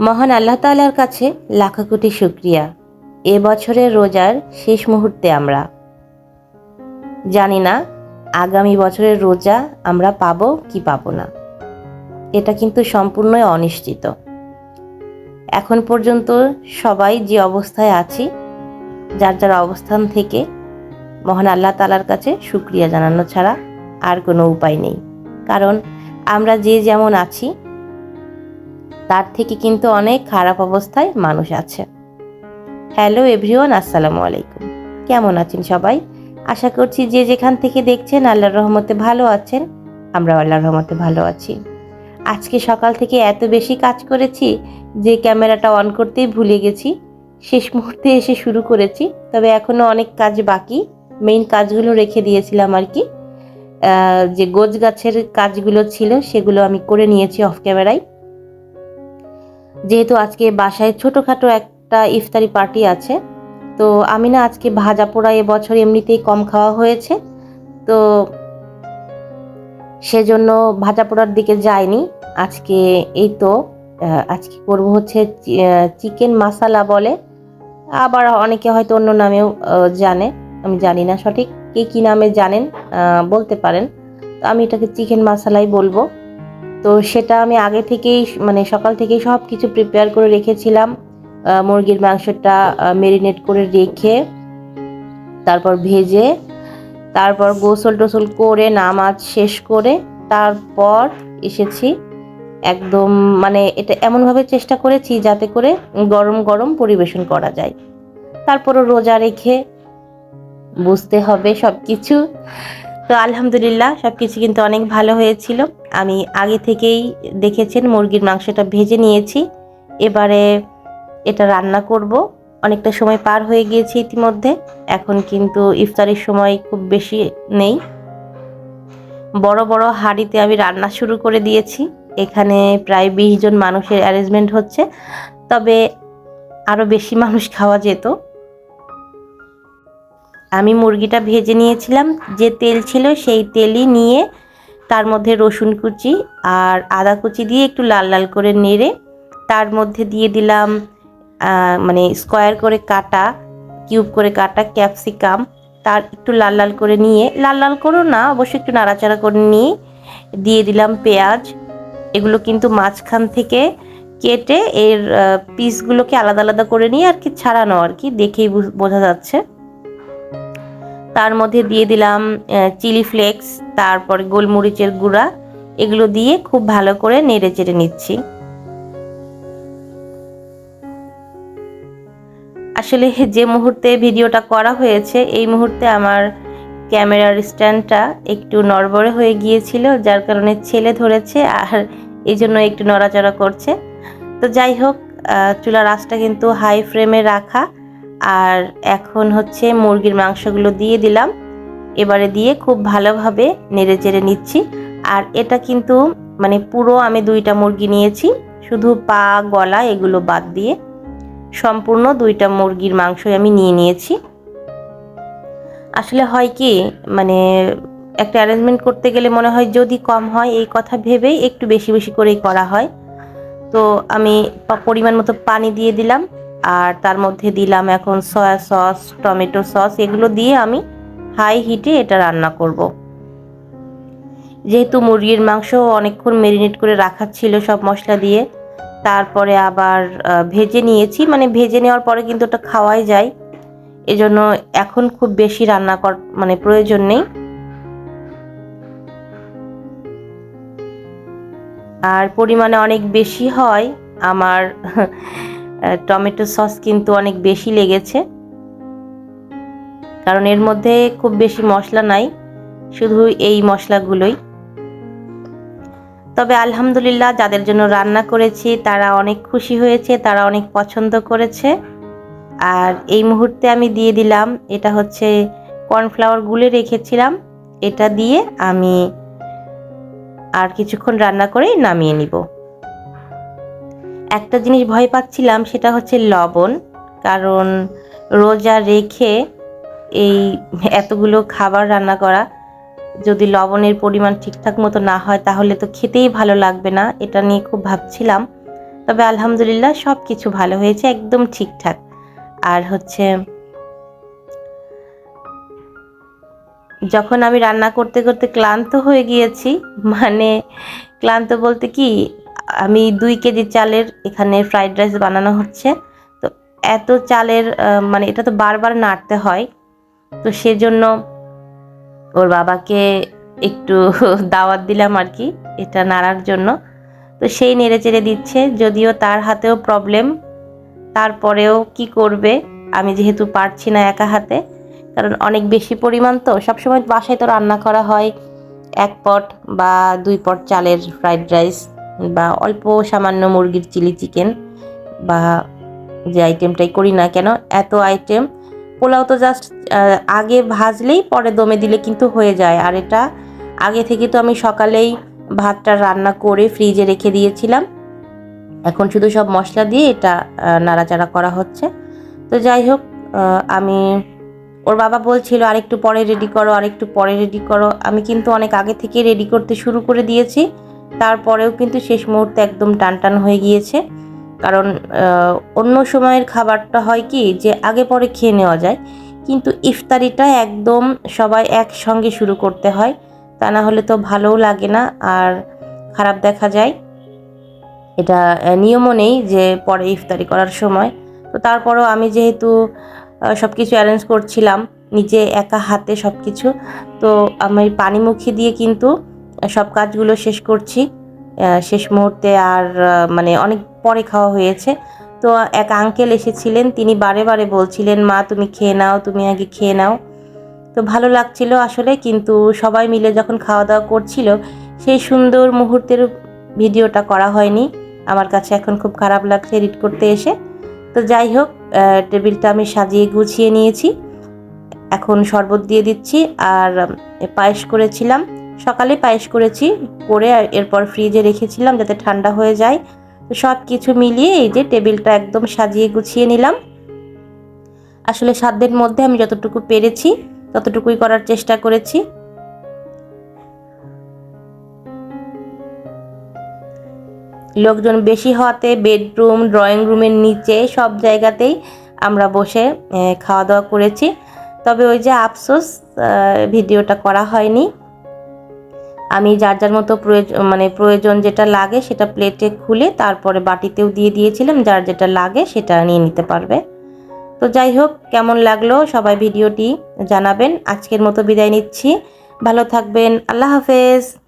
মহান আল্লাহ তাআলার কাছে লাখো কোটি শুক্রিয়া। এ বছরের রোজার শেষ মুহূর্তে আমরা। জানি না আগামী বছরের রোজা আমরা পাবো কি পাবো না। এটা কিন্তু সম্পূর্ণই অনিশ্চিত। এখন পর্যন্ত সবাই যে অবস্থায় আছি, যার যার অবস্থান থেকে মহান আল্লাহ তালার কাছে শুক্রিয়া জানানো ছাড়া আর কোনো উপায় নেই। কারণ আমরা যে যেমন আছি তার থেকে কিন্তু অনেক খারাপ অবস্থায় মানুষ আছে। হ্যালো এভরিওয়ান, আসসালামু আলাইকুম। কেমন আছেন সবাই? আশা করছি যে যেখান থেকে দেখছেন আল্লাহর রহমতে ভালো আছেন আমরা আল্লাহর রহমতে ভালো আছি। আজকে সকাল থেকে এত বেশি কাজ করেছি যে ক্যামেরাটা অন করতেই ভুলে গেছি। শেষ মুহূর্তে এসে শুরু করেছি, তবে এখনও অনেক কাজ বাকি। মেইন কাজগুলো রেখে দিয়েছিলাম আর কি। যে গোজ গাছের কাজগুলো ছিল সেগুলো আমি করে নিয়েছি অফ ক্যামেরায়। যেহেতু আজকে বাসায় ছোটোখাটো একটা ইফতারি পার্টি আছে, তো আমি না আজকে ভাজা পোড়া এবছর এমনিতেই কম খাওয়া হয়েছে, তো সেজন্য ভাজা পোড়ার দিকে যাইনি। আজকে এই তো আজকে করব হচ্ছে চিকেন মাসালা বলে। আবার অনেকে হয়তো অন্য নামেও জানে, আমি জানি না সঠিক, কে কী নামে জানেন বলতে পারেন। তো আমি এটাকে চিকেন মশালাই বলব। তো সেটা আমি আগে থেকেই মানে সকাল থেকেই সব কিছু প্রিপেয়ার করে রেখেছিলাম। মুরগির মাংসটা মেরিনেট করে রেখে, তারপর ভেজে, তারপর গোসল টোসল করে, নামাজ শেষ করে, তারপর এসেছি। একদম মানে এটা এমনভাবে চেষ্টা করেছি যাতে করে গরম গরম পরিবেশন করা যায়। তারপরও রোজা রেখে বুঝতে হবে সব কিছু তো আলহামদুলিল্লাহ সব কিছু কিন্তু অনেক ভালো হয়েছিল। আমি আগে থেকেই দেখেছেন মুরগির মাংসটা ভেজে নিয়েছি। এবারে এটা রান্না করব। অনেকটা সময় পার হয়ে গিয়েছে ইতিমধ্যে। এখন কিন্তু ইফতারের সময় খুব বেশি নেই। বড় বড় হাঁড়িতে আমি রান্না শুরু করে দিয়েছি। এখানে প্রায় বিশ জন মানুষের অ্যারেঞ্জমেন্ট হচ্ছে। তবে আরও বেশি মানুষ খাওয়া যেত। আমি মুরগিটা ভেজে নিয়েছিলাম, যে তেল ছিল সেই তেলই নিয়ে তার মধ্যে রসুন কুচি আর আদা কুচি দিয়ে একটু লাল লাল করে নেড়ে তার মধ্যে দিয়ে দিলাম মানে স্কোয়ার করে কাটা, কিউব করে কাটা ক্যাপসিকাম। তার একটু লাল লাল করে নিয়ে, লাল লাল করো না অবশ্যই একটু নাড়াচাড়া করে নিয়ে দিয়ে দিলাম পেঁয়াজ। এগুলো কিন্তু মাঝখান থেকে কেটে এর পিসগুলোকে আলাদা আলাদা করে নিয়ে আর কি ছাড়ানো আর কি, দেখেই বুঝ- বোঝা যাচ্ছে। তার মধ্যে দিয়ে দিলাম চিলি ফ্লেক্স, তারপরে গোলমরিচের গুঁড়া, এগুলো দিয়ে খুব ভালো করে নেড়ে চেড়ে নিচ্ছি। আসলে যে মুহূর্তে ভিডিওটা করা হয়েছে, এই মুহূর্তে আমার ক্যামেরার স্ট্যান্ডটা একটু নড়বড়ে হয়ে গিয়েছিল, যার কারণে ছেলে ধরেছে আর এই জন্য একটু নড়াচড়া করছে। তো যাই হোক চুলার আঁচটা কিন্তু হাই ফ্রেমে রাখা। আর এখন হচ্ছে মুরগির মাংসগুলো দিয়ে দিলাম। এবারে দিয়ে খুব ভালোভাবে নেড়ে চেড়ে নিচ্ছি। আর এটা কিন্তু মানে পুরো আমি দুইটা মুরগি নিয়েছি, শুধু পা, গলা এগুলো বাদ দিয়ে সম্পূর্ণ দুইটা মুরগির মাংসই আমি নিয়ে নিয়েছি। আসলে হয় কি মানে একটা অ্যারেঞ্জমেন্ট করতে গেলে মনে হয় যদি কম হয়, এই কথা ভেবেই একটু বেশি বেশি করেই করা হয়। তো আমি পরিমাণ মতো পানি দিয়ে দিলাম। আর তার মধ্যে দিলাম এখন সয়া সস, টমেটো সস, এগুলো দিয়ে আমি হাই হিটে এটা রান্না করব। যেহেতু মুরগির মাংস অনেকক্ষণ মেরিনেট করে রাখা ছিল সব মশলা দিয়ে, তারপরে আবার ভেজে নিয়েছি। মানে ভেজে নেওয়ার পরে কিন্তু ওটা খাওয়াই যায়। এজন্য এখন খুব বেশি রান্না কর মানে প্রয়োজন নেই। আর পরিমাণে অনেক বেশি হয় আমার টমেটো সস কিন্তু অনেক বেশি লেগেছে। কারণ এর মধ্যে খুব বেশি মশলা নাই, শুধু এই মশলাগুলোই। তবে আলহামদুলিল্লাহ যাদের জন্য রান্না করেছি, তারা অনেক খুশি হয়েছে, তারা অনেক পছন্দ করেছে। আর এই মুহূর্তে আমি দিয়ে দিলাম, এটা হচ্ছে কর্নফ্লাওয়ার গুলে রেখেছিলাম, এটা দিয়ে আমি আর কিছুক্ষণ রান্না করেই নামিয়ে নিব। একটা জিনিস ভয় পাচ্ছিলাম, সেটা হচ্ছে লবণ। কারণ রোজা রেখে এই এতগুলো খাবার রান্না করা, যদি লবণের পরিমাণ ঠিকঠাক মতো না হয়, তাহলে তো খেতেই ভালো লাগবে না। এটা নিয়ে খুব ভাবছিলাম। তবে আলহামদুলিল্লাহ সব কিছু ভালো হয়েছে, একদম ঠিকঠাক। আর হচ্ছে, যখন আমি রান্না করতে করতে ক্লান্ত হয়ে গিয়েছি মানে ক্লান্ত বলতে কি আমি দুই কেজি চালের এখানে ফ্রাইড রাইস বানানো হচ্ছে। তো এত চালের মানে এটা তো বারবার নাড়তে হয়। তো সেজন্য ওর বাবাকে একটু দাওয়াত দিলাম আর কি এটা নাড়ার জন্য। তো সেই নেড়ে চেড়ে দিচ্ছে, যদিও তার হাতেও প্রবলেম তারপরেও কি করবে, আমি যেহেতু পারছি না একা হাতে, কারণ অনেক বেশি পরিমাণ তো, সবসময় বাসায় তো রান্না করা হয়, এক পট বা দুই পট চালের ফ্রাইড রাইস বা অল্প সামান্য মুরগির চিলি চিকেন বা যে আইটেমটাই করি না কেন, এত আইটেম। পোলাও তো জাস্ট আগে ভাজলেই পরে দমে দিলে কিন্তু হয়ে যায়। আর এটা আগে থেকে তো আমি সকালেই ভাতটা রান্না করে ফ্রিজে রেখে দিয়েছিলাম। এখন শুধু সব মশলা দিয়ে এটা নাড়াচাড়া করা হচ্ছে। তো যাই হোক আমি, ওর বাবা বলছিল, আরেকটু পরে রেডি করো, আরেকটু পরে রেডি করো। আমি কিন্তু অনেক আগে থেকে রেডি করতে শুরু করে দিয়েছি। তারপরেও কিন্তু শেষ মুহূর্তে একদম টান টান হয়ে গিয়েছে। কারণ অন্য সময়ের খাবারটা হয় কি যে আগে পরে খেয়ে নেওয়া যায়। কিন্তু ইফতারিটা একদম সবাই একসঙ্গে শুরু করতে হয়। তা না হলে তো ভালোও লাগে না আর খারাপ দেখা যায়। এটা নিয়মও নেই যে পরে ইফতারি করার সময়। তো তারপরও আমি যেহেতু সব কিছু অ্যারেঞ্জ করছিলাম, নিজে একা হাতে সব কিছু তো আমি পানিমুখী দিয়ে কিন্তু সব কাজগুলো শেষ করছি। শেষ মুহূর্তে আর মানে অনেক পরে খাওয়া হয়েছে। তো এক আঙ্কেল এসেছিলেন, তিনি বারে বারে বলছিলেন, মা, তুমি খেয়ে নাও, তুমি আগে খেয়ে নাও। তো ভালো লাগছিল আসলে, কিন্তু সবাই মিলে যখন খাওয়া দাওয়া করছিল, সেই সুন্দর মুহূর্তের ভিডিওটা করা হয়নি। আমার কাছে এখন খুব খারাপ লাগছে এডিট করতে এসে। তো যাই হোক টেবিলটা আমি সাজিয়ে গুছিয়ে নিয়েছি। এখন শরবত দিয়ে দিচ্ছি, আর পায়েস করেছিলাম। সকালে পায়েস করেছি, করে এরপর ফ্রিজে রেখেছিলাম যাতে ঠান্ডা হয়ে যায়। তো সব কিছু মিলিয়ে এই যে টেবিলটা একদম সাজিয়ে গুছিয়ে নিলাম। আসলে সাধ্যের মধ্যে আমি যতটুকু পেরেছি, ততটুকুই করার চেষ্টা করেছি। লোকজন বেশি হওয়াতে বেডরুম ড্রয়িং রুমের নিচে সব জায়গাতেই আমরা বসে খাওয়া দাওয়া করেছি। তবে ওই যে আফসোস ভিডিওটা করা হয়নি। আমি যার যার মতো প্রয়োজন মানে প্রয়োজন যেটা লাগে সেটা প্লেটে খুলে তারপরে বাটিতেও দিয়ে দিয়েছিলাম, যার যেটা লাগে সেটা নিয়ে নিতে পারবে। তো যাই হোক, কেমন লাগল সবাই ভিডিওটি জানাবেন। আজকের মতো বিদায় নিচ্ছি। ভালো থাকবেন। আল্লাহ হাফেজ।